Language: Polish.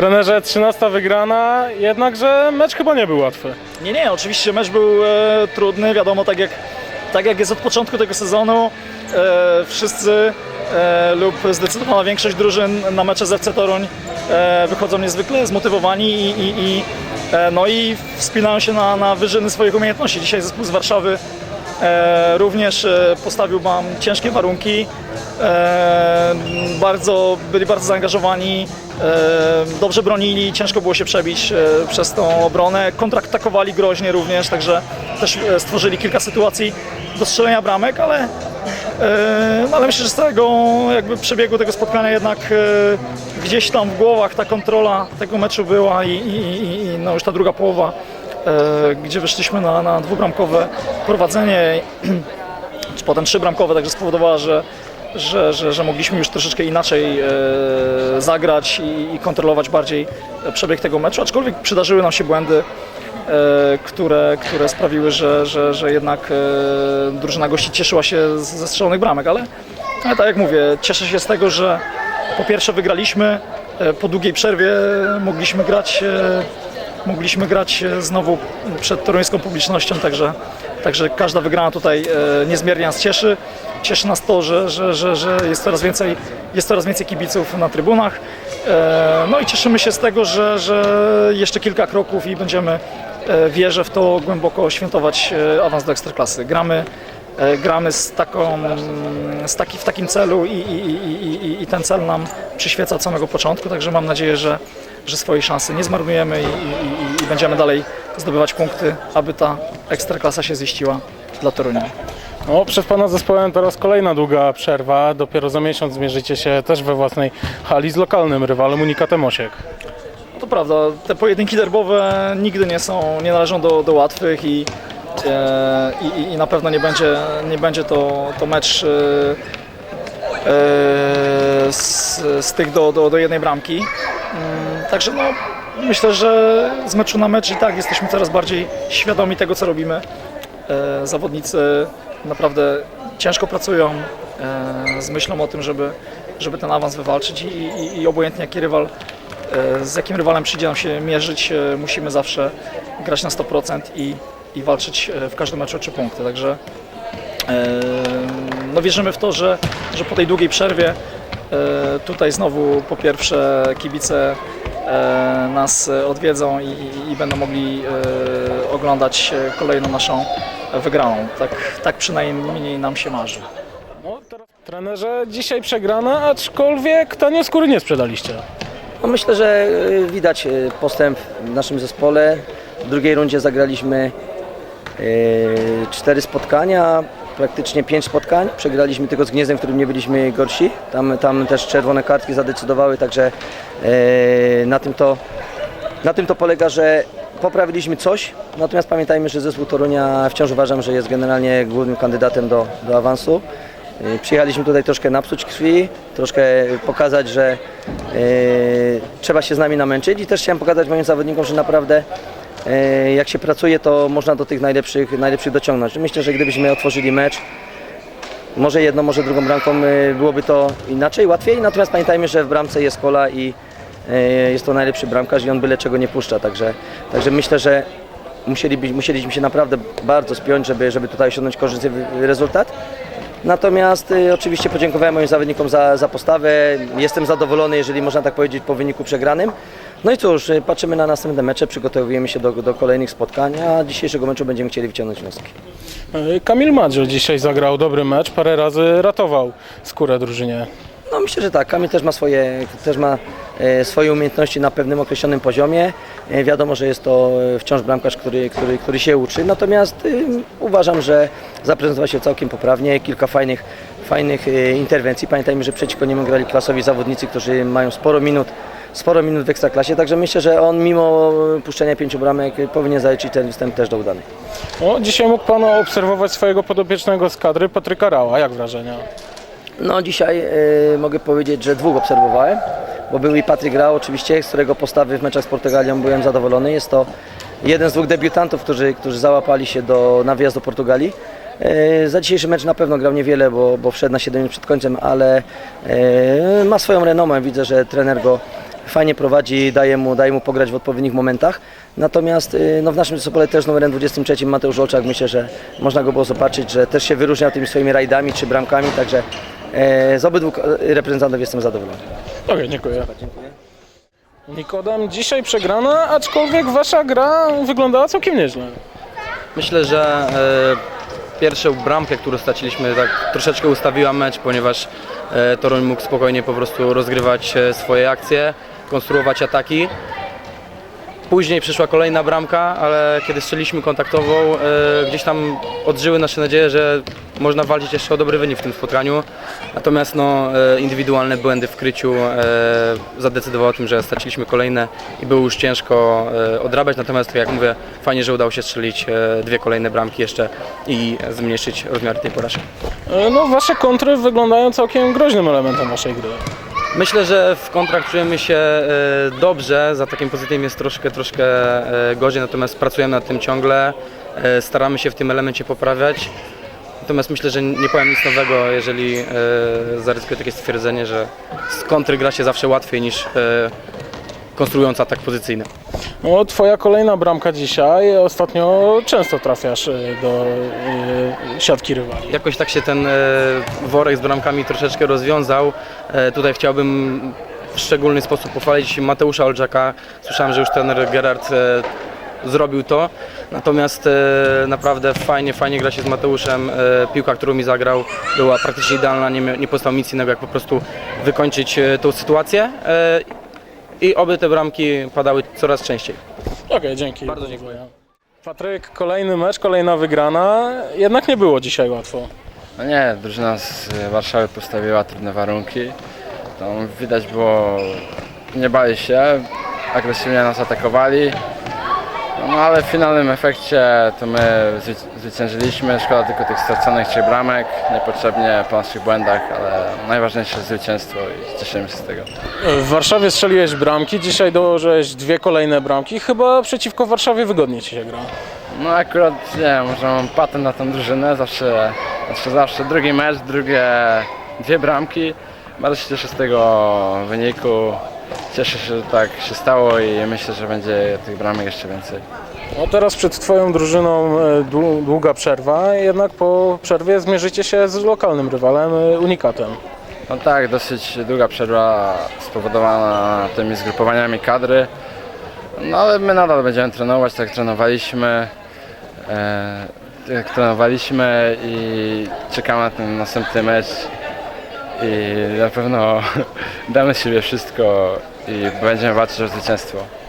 Trenerze, 13 wygrana, jednakże mecz chyba nie był łatwy. Nie, nie, oczywiście mecz był e, trudny, wiadomo, tak jak, tak jak jest od początku tego sezonu, e, wszyscy e, lub zdecydowana większość drużyn na mecze z FC Toruń e, wychodzą niezwykle zmotywowani i, i, i, e, no i wspinają się na, na wyżyny swoich umiejętności. Dzisiaj zespół z Warszawy również e, postawił Wam ciężkie warunki, e, bardzo, byli bardzo zaangażowani, e, dobrze bronili, ciężko było się przebić e, przez tą obronę, kontraktakowali groźnie również, także też e, stworzyli kilka sytuacji do strzelenia bramek, ale, e, ale myślę, że z tego jakby przebiegu tego spotkania jednak e, gdzieś tam w głowach ta kontrola tego meczu była i, i, i, no już ta druga połowa, e, gdzie wyszliśmy na, na dwubramkowe prowadzenie, czy potem trzybramkowe, także spowodowała, że, że, że, że mogliśmy już troszeczkę inaczej e, zagrać i, i kontrolować bardziej przebieg tego meczu, aczkolwiek przydarzyły nam się błędy, e, które, które sprawiły, że, że, że jednak e, drużyna gości cieszyła się ze strzelonych bramek, ale, ale tak jak mówię, cieszę się z tego, że po pierwsze wygraliśmy, e, po długiej przerwie mogliśmy grać e, mogliśmy grać e, znowu przed toruńską publicznością, także, także każda wygrana tutaj e, niezmiernie nas cieszy. Cieszy nas to, że, że, że, że jest, coraz więcej, jest coraz więcej kibiców na trybunach. E, No i cieszymy się z tego, że, że jeszcze kilka kroków i będziemy, wierzę w to, głęboko świętować awans do Ekstraklasy. Gramy gramy z, taką, z taki, w takim celu i, i, i, i, i ten cel nam przyświeca od samego początku, także mam nadzieję, że, że swojej szansy nie zmarnujemy i, i, i, będziemy dalej zdobywać punkty, aby ta ekstraklasa się ziściła dla Torunia. No, przed Pana zespołem teraz kolejna długa przerwa. Dopiero za miesiąc zmierzycie się też we własnej hali z lokalnym rywalem Unikatem Osiek. No to prawda, te pojedynki derbowe nigdy nie są, nie należą do, do łatwych i, e, i, i na pewno nie będzie, nie będzie to, to mecz e, e, z, z tych do, do, do jednej bramki. Także no, myślę, że z meczu na mecz i tak jesteśmy coraz bardziej świadomi tego, co robimy. E, Zawodnicy naprawdę ciężko pracują e, z myślą o tym, żeby, żeby ten awans wywalczyć i, i, i obojętnie jaki rywal, e, z jakim rywalem przyjdzie nam się mierzyć, musimy zawsze grać na 100% i, i walczyć w każdym meczu o 3 punkty. Także no wierzymy w to, że, że po tej długiej przerwie tutaj znowu po pierwsze kibice nas e, odwiedzą i, i, będą mogli e, oglądać e, kolejną naszą wygraną. Tak, tak przynajmniej nam się marzy. No, trenerze, dzisiaj przegrana, aczkolwiek tanie skóry nie sprzedaliście. No myślę, że widać postęp w naszym zespole. W drugiej rundzie zagraliśmy cztery spotkania, praktycznie pięć spotkań. Przegraliśmy tylko z Gniezdem, w którym nie byliśmy gorsi. Tam, tam też czerwone kartki zadecydowały, także y, na tym to, na tym to polega, że poprawiliśmy coś, natomiast pamiętajmy, że zespół Torunia wciąż uważam, że jest generalnie głównym kandydatem do, do awansu. Y, Przyjechaliśmy tutaj troszkę napsuć krwi, troszkę pokazać, że y, trzeba się z nami namęczyć i też chciałem pokazać moim zawodnikom, że naprawdę jak się pracuje, to można do tych najlepszych, najlepszych dociągnąć. Myślę, że gdybyśmy otworzyli mecz, może jedną, może drugą bramką y, byłoby to inaczej, łatwiej, natomiast pamiętajmy, że w bramce jest Kola i y, jest to najlepszy bramkarz i on byle czego nie puszcza, także, także myślę, że musieliśmy się naprawdę bardzo spiąć, żeby, żeby tutaj osiągnąć korzystny rezultat. Natomiast y, oczywiście podziękowałem moim zawodnikom za, za postawę. Jestem zadowolony, jeżeli można tak powiedzieć, po wyniku przegranym. No i cóż, y, patrzymy na następne mecze, przygotowujemy się do, do kolejnych spotkań, a dzisiejszego meczu będziemy chcieli wyciągnąć wnioski. E, Kamil Madzio dzisiaj zagrał dobry mecz, parę razy ratował skórę drużynie. No myślę, że tak. Kamil też ma swoje, też ma e, swoje umiejętności na pewnym określonym poziomie. Wiadomo, że jest to wciąż bramkarz, który, który, który się uczy. Natomiast y, uważam, że zaprezentował się całkiem poprawnie. Kilka fajnych, fajnych interwencji. Pamiętajmy, że przeciwko niemu grali klasowi zawodnicy, którzy mają sporo minut sporo minut w Ekstraklasie, także myślę, że on mimo puszczenia pięciu bramek powinien zaliczyć ten występ też do udanych. O, dzisiaj mógł Pan obserwować swojego podopiecznego z kadry, Patryka Rała. Jak wrażenia? No dzisiaj e, mogę powiedzieć, że dwóch obserwowałem, bo był i Patryk Grał oczywiście, z którego postawy w meczach z Portugalią byłem zadowolony. Jest to jeden z dwóch debiutantów, którzy, którzy załapali się do, na wyjazd do Portugalii. E, za dzisiejszy mecz na pewno grał niewiele, bo, bo wszedł na 7 minut przed końcem, ale e, ma swoją renomę. Widzę, że trener go fajnie prowadzi, daje mu, daje mu pograć w odpowiednich momentach. Natomiast y, no, w naszym zespole też numerem 23 Mateusz Olczak, myślę, że można go było zobaczyć, że też się wyróżnia tymi swoimi rajdami czy bramkami, także e, z obydwu reprezentantów jestem zadowolony. Okej, dziękuję. Nikodem, dzisiaj przegrana, aczkolwiek wasza gra wyglądała całkiem nieźle. Myślę, że e, pierwszą bramkę, którą straciliśmy, tak troszeczkę ustawiła mecz, ponieważ e, Toruń mógł spokojnie po prostu rozgrywać e, swoje akcje, konstruować ataki. Później przyszła kolejna bramka, ale kiedy strzeliliśmy kontaktową, e, gdzieś tam odżyły nasze nadzieje, że można walczyć jeszcze o dobry wynik w tym spotkaniu. Natomiast no, e, indywidualne błędy w kryciu e, zadecydowały o tym, że straciliśmy kolejne i było już ciężko e, odrabiać. Natomiast jak mówię, fajnie, że udało się strzelić e, dwie kolejne bramki jeszcze i zmniejszyć rozmiary tej porażki. E, No, wasze kontry wyglądają całkiem groźnym elementem waszej gry. Myślę, że w kontrakt czujemy się e, dobrze, za takim pozytywem jest troszkę, troszkę e, gorzej, natomiast pracujemy nad tym ciągle, e, staramy się w tym elemencie poprawiać. Natomiast myślę, że nie powiem nic nowego, jeżeli zaryzykuję takie stwierdzenie, że z kontry gra się zawsze łatwiej niż konstruując atak pozycyjny. No, twoja kolejna bramka dzisiaj. Ostatnio często trafiasz e, do e, siatki rywali. Jakoś tak się ten e, worek z bramkami troszeczkę rozwiązał. E, Tutaj chciałbym w szczególny sposób pochwalić Mateusza Olczaka. Słyszałem, że już trener Gerard e, zrobił to. Natomiast naprawdę fajnie, fajnie gra się z Mateuszem. Piłka, którą mi zagrał była praktycznie idealna. Nie, nie pozostało nic innego, jak po prostu wykończyć tą sytuację. I oby te bramki padały coraz częściej. Okej, dzięki. Bardzo dziękuję. Patryk, kolejny mecz, kolejna wygrana. Jednak nie było dzisiaj łatwo. No nie, drużyna z Warszawy postawiła trudne warunki. Tam widać było, nie bali się, agresywnie nas atakowali. No ale w finalnym efekcie to my zwy- zwyciężyliśmy. Szkoda tylko tych straconych trzech bramek, niepotrzebnie po naszych błędach, ale najważniejsze jest zwycięstwo i cieszymy się z tego. W Warszawie strzeliłeś bramki, dzisiaj dołożyłeś dwie kolejne bramki. Chyba przeciwko Warszawie wygodnie ci się gra. No akurat nie wiem, może mam patent na tą drużynę, zawsze, zawsze, zawsze drugi mecz, drugie dwie bramki. Bardzo się cieszę z tego wyniku. Cieszę się, że tak się stało i myślę, że będzie tych bramek jeszcze więcej. No teraz przed twoją drużyną e, dłu- długa przerwa, jednak po przerwie zmierzycie się z lokalnym rywalem, e, Unikatem. No tak, dosyć długa przerwa spowodowana tymi zgrupowaniami kadry. No ale my nadal będziemy trenować, tak trenowaliśmy. E, tak jak trenowaliśmy i czekamy na ten następny mecz. I na pewno damy z siebie wszystko i będziemy walczyć o zwycięstwo.